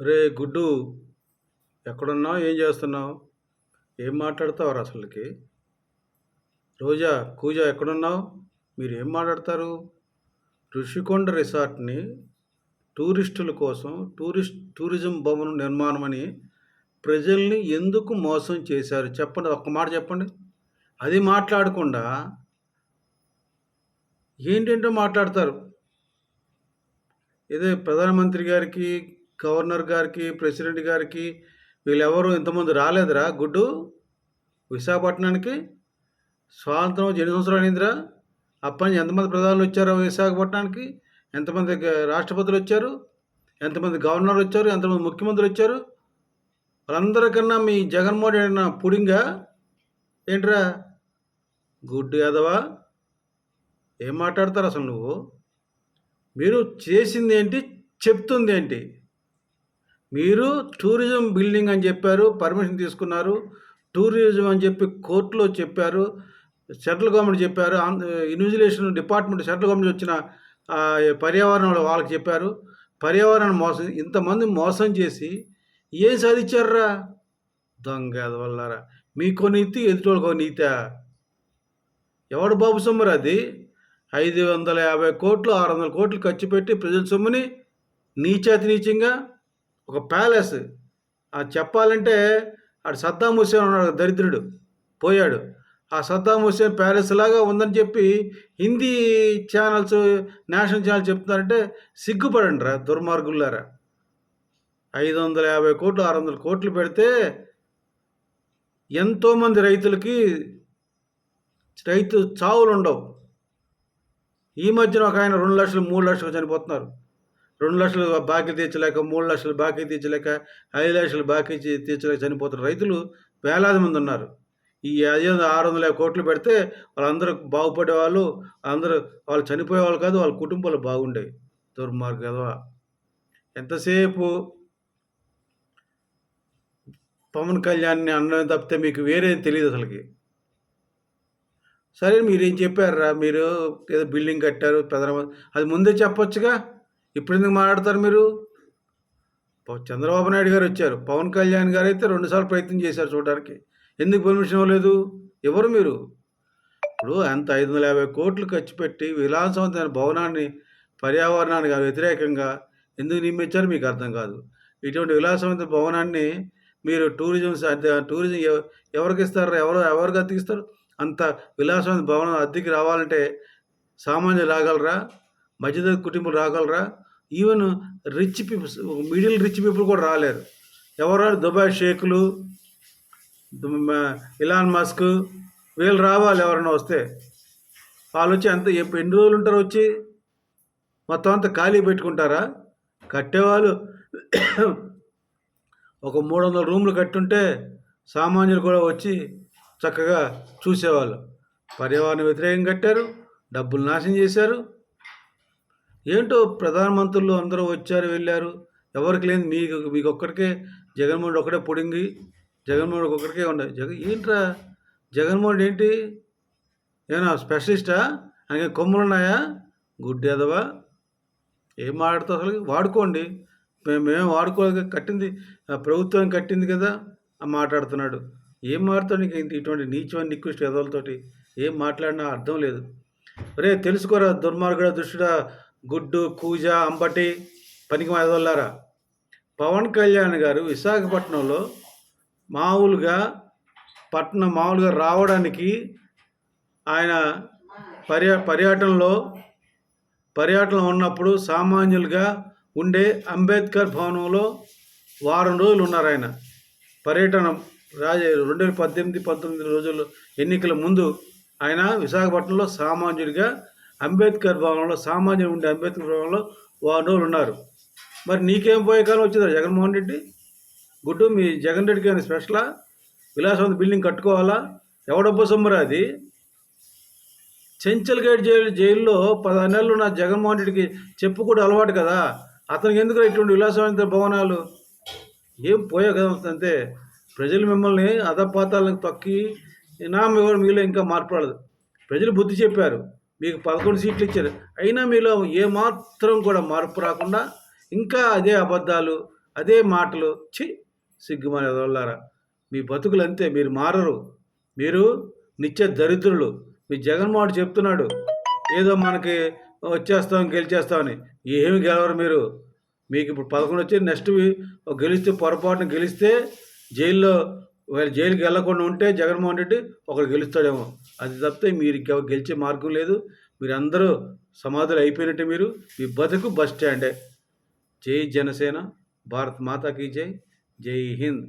రే గుడ్డు ఎక్కడున్నావు? ఏం చేస్తున్నావు? ఏం మాట్లాడతావు అసలుకి? రోజా కూజా ఎక్కడున్నావు? మీరు ఏం మాట్లాడతారు? ఋషికొండ రిసార్ట్ని టూరిస్టుల కోసం టూరిస్ట్ టూరిజం భవనం నిర్మాణం అని ప్రజల్ని ఎందుకు మోసం చేశారు? చెప్పండి ఒక్క మాట చెప్పండి. అది మాట్లాడకుండా ఏంటంటే మాట్లాడతారు. ఇదే ప్రధానమంత్రి గారికి గవర్నర్ గారికి ప్రెసిడెంట్ గారికి వీళ్ళెవరు ఇంతమంది రాలేదురా గుడ్డు? విశాఖపట్నానికి? స్వాతంత్రం ఎన్ని సంవత్సరాలు అయిందిరా. అప్పటి ఎంతమంది ప్రధానులు వచ్చారు విశాఖపట్నానికి? ఎంతమంది రాష్ట్రపతులు వచ్చారు? ఎంతమంది గవర్నర్లు వచ్చారు? ఎంతమంది ముఖ్యమంత్రులు వచ్చారు? వాళ్ళందరికన్నా మీ జగన్మోహన్ రెడ్డి పుడింగా ఏంట్రా? గుడ్డు యాదవా? ఏం మాట్లాడతారు అసలు నువ్వు? మీరు చేసింది ఏంటి చెప్తుంది ఏంటి మీరు టూరిజం బిల్డింగ్ అని చెప్పారు పర్మిషన్ తీసుకున్నారు. టూరిజం అని చెప్పి కోర్టులో చెప్పారు సెంట్రల్ గవర్నమెంట్ చెప్పారు ఇన్విజిలేషన్ డిపార్ట్మెంట్ సెంట్రల్ గవర్నమెంట్ వచ్చిన ఆ, పర్యావరణంలో వాళ్ళకి చెప్పారు. పర్యావరణం మోసం ఇంతమంది మోసం చేసి ఏం సాధించారా దొంగ వల్లరా మీకో నీతి ఎదుటోళ్ళకో నీతా ఎవడు బాబు సొమ్మరు అది? ఐదు వందల యాభై కోట్లు ఆరు వందల కోట్లు ఖర్చు పెట్టి ప్రజల సొమ్ముని నీచేతి నీచంగా ఒక ప్యాలెస్. అది చెప్పాలంటే ఆడు సద్దాం హుసేన్ ఉన్నాడు దరిద్రుడు పోయాడు. ఆ సద్దాం హుసేన్ ప్యాలెస్ లాగా ఉందని చెప్పి హిందీ ఛానల్స్ నేషనల్ ఛానల్ చెప్తున్నారంటే సిగ్గుపడండి రా దుర్మార్గులారా ఐదు వందల యాభై కోట్లు ఆరు వందల కోట్లు పెడితే ఎంతోమంది రైతులకి రైతు చావులు ఉండవు ఈ మధ్యన ఒక ఆయన రెండు లక్షలు మూడు లక్షలు చనిపోతున్నారు. రెండు లక్షలు బాకీ తీర్చలేక మూడు లక్షలు బాకీ తీర్చలేక ఐదు లక్షలు బాకీ తీ- తీర్చలేక చనిపోతున్న రైతులు వేలాది మంది ఉన్నారు. ఈ ఐదు ఆరు వందల యాభై కోట్లు పెడితే వాళ్ళందరూ బాగుపడే వాళ్ళు అందరూ వాళ్ళు చనిపోయే వాళ్ళు కాదు వాళ్ళ కుటుంబాలు బాగుండేవి. దుర్మార్గం కదవా ఎంతసేపు పవన్ కళ్యాణ్ని అన్నం తప్పితే మీకు వేరేం తెలియదు అసలుకి. సరే మీరేం చెప్పారా మీరు ఏదో బిల్డింగ్ కట్టారు ప్రధాన అది ముందే చెప్పొచ్చుగా. ఇప్పుడు ఎందుకు మాట్లాడతారు మీరు? చంద్రబాబు నాయుడు గారు వచ్చారు. పవన్ కళ్యాణ్ గారు అయితే రెండుసార్లు ప్రయత్నం చేశారు చూడడానికి. ఎందుకు పర్మిషన్ ఇవ్వలేదు? ఎవరు మీరు? ఇప్పుడు అంత ఐదు వందల యాభై కోట్లు ఖర్చు పెట్టి విలాసవంతమైన భవనాన్ని పర్యావరణానికి వ్యతిరేకంగా ఎందుకు నిర్మించారు మీకు అర్థం కాదు. ఇటువంటి విలాసవంత భవనాన్ని మీరు టూరిజం టూరిజం ఎవ- ఎవరికి ఇస్తారు? ఎవరు ఎవరికి అతికిస్తారు అంత విలాసమైన భవనం అద్దెకి రావాలంటే సామాన్యులు రాగలరా? మధ్యతరగతి కుటుంబాలు రాగలరా? Even rich peoples middle rich people కూడా రాలేరు. ఎవరు దుబాయ్ షేకులు ఇలాన్ మస్క్ వీళ్ళు రావాలి ఎవరైనా వస్తే. వాళ్ళు వచ్చి అంత ఎన్ని రోజులు ఉంటారు వచ్చి? మొత్తం అంతా ఖాళీ పెట్టుకుంటారా? కట్టేవాళ్ళు ఒక మూడు వందల రూములు కట్టుంటే సామాన్యులు కూడా వచ్చి చక్కగా చూసేవాళ్ళు. పర్యావరణ వ్యతిరేకం కట్టారు డబ్బులు నాశనం చేశారు. ఏంటో ప్రధానమంత్రులు అందరూ వచ్చారు వెళ్ళారు. ఎవరికి లేని మీకు మీకు ఒక్కడికే జగన్మోహన్ రెడ్డి ఒక్కడే పొడింగి జగన్మోహన్ ఒక్కడికే ఉండదు జగన్ ఏంట్రా? జగన్మోహన్ ఏంటి? ఏమన్నా స్పెషలిస్టా? ఆయన కొమ్ములు ఉన్నాయా గుడ్డేదవా ఏం మాట్లాడుతా అసలు? వాడుకోండి. మేము మేము వాడుకోలేక కట్టింది ప్రభుత్వం కట్టింది కదా మాట్లాడుతున్నాడు. ఏం మాట్లాడుతాడు నీకు ఇటువంటి నీచమైన నికృష్ట ఎదలతోటి ఏం మాట్లాడినా అర్థం లేదు. రే తెలుసుకోరా దుర్మార్గుడ దుష్టుడా గుడ్డు కూజ అంబటి పనికి ఎదవల్లారా పవన్ కళ్యాణ్ గారు విశాఖపట్నంలో మామూలుగా పట్టణం మామూలుగా రావడానికి ఆయన పర్యా పర్యటనలో పర్యటన ఉన్నప్పుడు సామాన్యులుగా ఉండే అంబేద్కర్ భవనంలో వారం రోజులు ఉన్నారు ఆయన. పర్యటన రాజ రెండు వేల పద్దెనిమిది పంతొమ్మిది రోజులు ఎన్నికల ముందు ఆయన విశాఖపట్నంలో సామాన్యుడిగా అంబేద్కర్ భవనంలో సామాన్యుడు ఉండే అంబేద్కర్ భవనంలో వారం రోజులు ఉన్నారు మరి నీకేం పోయే కాలం వచ్చిందా జగన్మోహన్ రెడ్డి? గుడ్డు మీ జగన్ రెడ్డికి ఏమైనా స్పెషలా? విలాసవంత బిల్డింగ్ కట్టుకోవాలా? ఎవడబ్బో సొమ్మరా అది? చెంచల్ గేట్ జైలు జైల్లో పదహారు నెలలు నా జగన్మోహన్ రెడ్డికి చెప్పు కూడా అలవాటు కదా. అతనికి ఎందుకు ఇటువంటి విలాసవంత భవనాలు? ఏం పోయే కదా అంతే ప్రజలు మిమ్మల్ని అధపాతాలకు తొక్కి నా కూడా మీలో ఇంకా మార్పు రాలేదు. ప్రజలు బుద్ధి చెప్పారు. మీకు పదకొండు సీట్లు ఇచ్చారు. అయినా మీలో ఏమాత్రం కూడా మార్పు రాకుండా ఇంకా అదే అబద్ధాలు అదే మాటలు చి సిగ్గుమని వదలారా. మీ బతుకులు అంతే మీరు మారరు. మీరు నిత్య దరిద్రులు. మీ జగన్మోహన్ చెప్తున్నాడు ఏదో మనకి వచ్చేస్తాం గెలిచేస్తామని. ఏమి గెలవరు మీరు? మీకు ఇప్పుడు పదకొండు వచ్చి నెక్స్ట్ గెలిస్తే పొరపాటున గెలిస్తే జైల్లో ఒకవేళ జైలుకి వెళ్ళకుండా ఉంటే జగన్మోహన్ రెడ్డి ఒకరు గెలుస్తాడేమో. అది తప్పితే మీరు ఇంకెవరు గెలిచే మార్గం లేదు. మీరు అందరూ సమాధులు అయిపోయినట్టే మీరు. మీ బతుకు బస్ స్టాండే. జై జనసేన భారత్ మాతాకి జై. జై హింద్.